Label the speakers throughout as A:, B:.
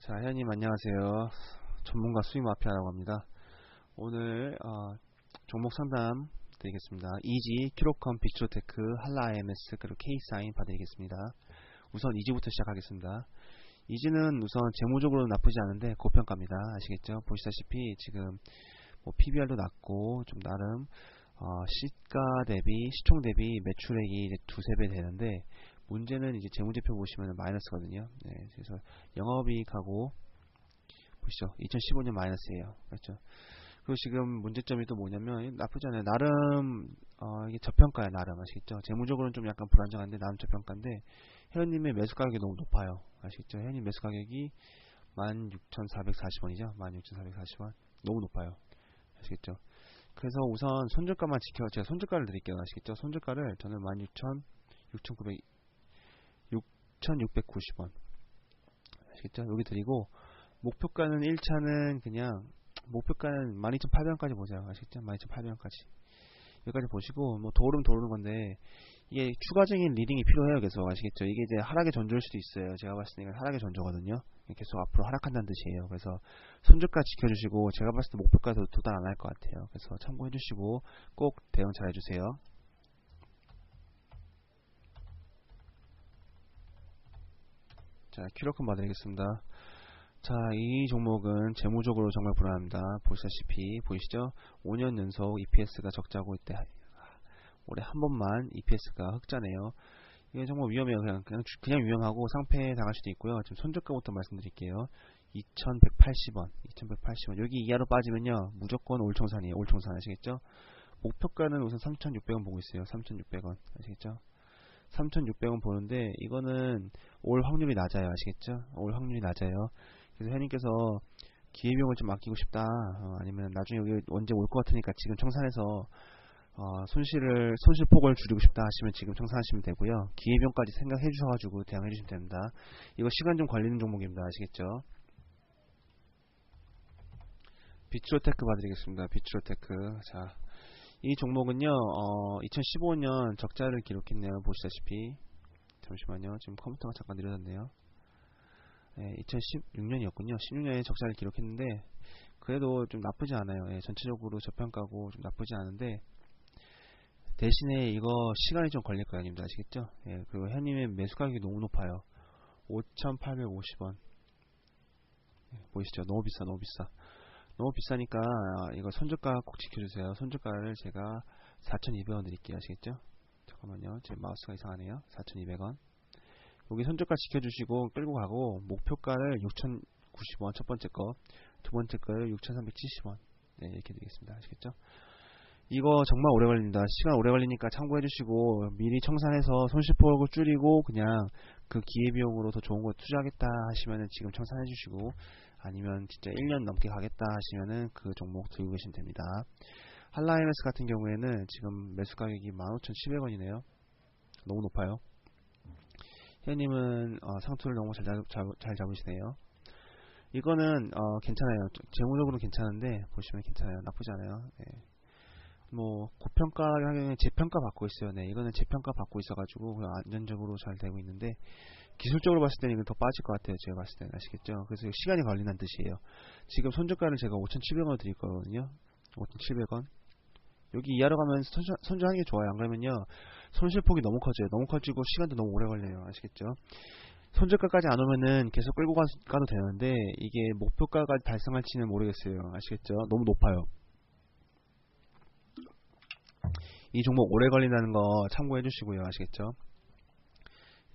A: 자, 회원님 안녕하세요. 전문가 수익 마피아라고 합니다. 오늘 어, 종목 상담 드리겠습니다. 이지, 큐로컴, 비트로테크, 한라 IMS, 그리고 K사인 봐드리겠습니다. 우선 이지부터 시작하겠습니다. 이지는 우선 재무적으로 나쁘지 않은데 고평가입니다. 아시겠죠? 보시다시피 지금 뭐 PBR도 낮고 좀 나름 어, 시가 대비 시총 대비 매출액이 이제 두세 배 되는데 문제는 이제 재무제표 보시면 마이너스거든요. 네, 그래서 영업이익하고 보시죠. 2015년 마이너스예요. 그렇죠. 그리고 지금 문제점이 또 뭐냐면 나쁘지 않아요. 나름 어, 이게 저평가야 나름 아시겠죠? 재무적으로는 좀 약간 불안정한데 나름 저평가인데 회원님의 매수 가격이 너무 높아요. 아시겠죠? 회원님 매수 가격이 16,440원이죠. 16,440원 너무 높아요. 아시겠죠? 그래서 우선 손절가만 지켜 제가 손절가를 드릴게요. 아시겠죠? 손절가를 저는 16,000 6,900 6,690원 아시겠죠? 여기 드리고 목표가는 1차는 그냥 목표가는 12,800원까지 보세요. 아시겠죠? 12,800원까지 여기까지 보시고 뭐 도름 도르는 건데 이게 추가적인 리딩이 필요해요. 계속 아시겠죠? 이게 이제 하락의 전조일 수도 있어요. 제가 봤을 때 이건 하락의 전조거든요. 계속 앞으로 하락한다는 뜻이에요. 그래서 손절가 지켜주시고 제가 봤을 때 목표가도 도달 안 할 것 같아요. 그래서 참고해 주시고 꼭 대응 잘 해주세요. 자, 큐로 큰 봐드리겠습니다. 자, 이 종목은 재무적으로 정말 불안합니다. 보시다시피, 보이시죠? 5년 연속 EPS가 적자고 있대. 올해 한 번만 EPS가 흑자네요. 이게 정말 위험해요. 그냥, 그냥, 그냥 위험하고 상패 당할 수도 있고요. 지금 손절가부터 말씀드릴게요. 2180원, 2180원. 여기 이하로 빠지면요. 무조건 올청산이에요. 올청산 아시겠죠? 목표가는 우선 3600원 보고 있어요. 3600원. 아시겠죠? 3,600원 보는데 이거는 올 확률이 낮아요. 아시겠죠? 올 확률이 낮아요. 그래서 회원님께서 기회비용을 좀 아끼고 싶다. 어, 아니면 나중에 여기 언제 올 것 같으니까 지금 청산해서 어, 손실을 손실 폭을 줄이고 싶다 하시면 지금 청산하시면 되고요. 기회비용까지 생각해 주셔가지고 대응해 주시면 됩니다. 이거 시간 좀 걸리는 종목입니다. 아시겠죠? 비트로테크 봐드리겠습니다. 비트로테크 자. 이 종목은요, 어, 2015년 적자를 기록했네요. 보시다시피. 잠시만요. 지금 컴퓨터가 잠깐 느려졌네요. 네, 2016년이었군요. 16년에 적자를 기록했는데, 그래도 좀 나쁘지 않아요. 예, 전체적으로 저평가고 좀 나쁘지 않은데, 대신에 이거 시간이 좀 걸릴 거예요. 님들 아시겠죠? 예, 그리고 현님의 매수 가격이 너무 높아요. 5,850원. 예, 보이시죠? 너무 비싸, 너무 비싸. 너무 비싸니까 이거 손절가 꼭 지켜주세요. 손절가를 제가 4,200원 드릴게요. 아시겠죠? 잠깐만요. 제 마우스가 이상하네요. 4,200원. 여기 손절가 지켜주시고 끌고 가고 목표가를 6,090원 첫 번째 거, 두 번째 거를 6,370원. 네, 이렇게 드리겠습니다. 아시겠죠? 이거 정말 오래 걸립니다. 시간 오래 걸리니까 참고해 주시고 미리 청산해서 손실폭을 줄이고 그냥 그 기회비용으로 더 좋은 거 투자하겠다 하시면은 지금 청산해 주시고 아니면 진짜 1년 넘게 가겠다 하시면은 그 종목 들고 계시면 됩니다. 한라이너스 같은 경우에는 지금 매수 가격이 15,700원이네요. 너무 높아요. 회원님은 어, 상투를 너무 잘, 잡, 잘 잡으시네요. 이거는 어, 괜찮아요. 재무적으로 괜찮은데 보시면 괜찮아요. 나쁘지 않아요. 네. 뭐 고평가 하면 재평가 받고 있어요. 네, 이거는 재평가 받고 있어가지고 안전적으로 잘 되고 있는데 기술적으로 봤을 때는 이건 더 빠질 것 같아요. 제가 봤을 때는 아시겠죠? 그래서 시간이 걸린다는 뜻이에요. 지금 손절가를 제가 5,700원 드릴 거거든요. 5,700원. 여기 이하로 가면 손절하는 게 좋아요. 안 그러면요 손실폭이 너무 커져요. 너무 커지고 시간도 너무 오래 걸려요. 아시겠죠? 손절가까지 안 오면은 계속 끌고 가, 가도 되는데 이게 목표가까지 달성할지는 모르겠어요. 아시겠죠? 너무 높아요. 이 종목 오래 걸린다는 거 참고해 주시고요. 아시겠죠?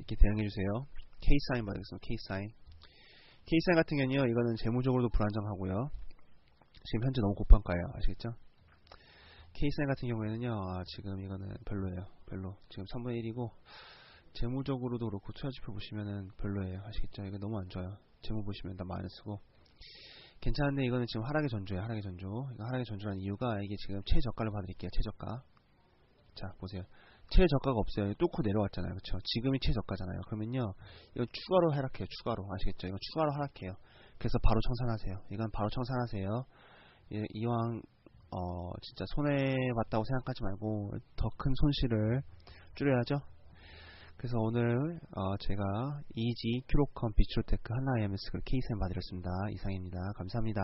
A: 이렇게 대응해 주세요. K사인 받겠습니다. K사인. K사인 같은 경우는요. 이거는 재무적으로도 불안정하고요. 지금 현재 너무 고평가예요. 아시겠죠? K사인 같은 경우에는요. 아, 지금 이거는 별로예요. 별로. 지금 3분의 1이고 재무적으로도 그렇고 투자지표 보시면은 별로예요. 아시겠죠? 이거 너무 안 좋아요. 재무 보시면 다 마이너스고 괜찮은데 이거는 지금 하락의 전조예요. 하락의 전조. 이거 하락의 전조라는 이유가 이게 지금 최저가를 봐드릴게요. 최저가. 자 보세요 최저가가 없어요. 뚫고 내려왔잖아요. 그쵸? 지금이 최저가잖아요. 그러면요 이건 추가로 하락해요. 추가로. 아시겠죠? 이건 추가로 하락해요. 그래서 바로 청산하세요. 이건 바로 청산하세요. 예, 이왕 어 진짜 손해봤다고 생각하지 말고 더 큰 손실을 줄여야죠. 그래서 오늘 어, 제가 이지 큐로컴 비트로테크 하나 EMS K7 받으렸습니다. 이상입니다. 감사합니다.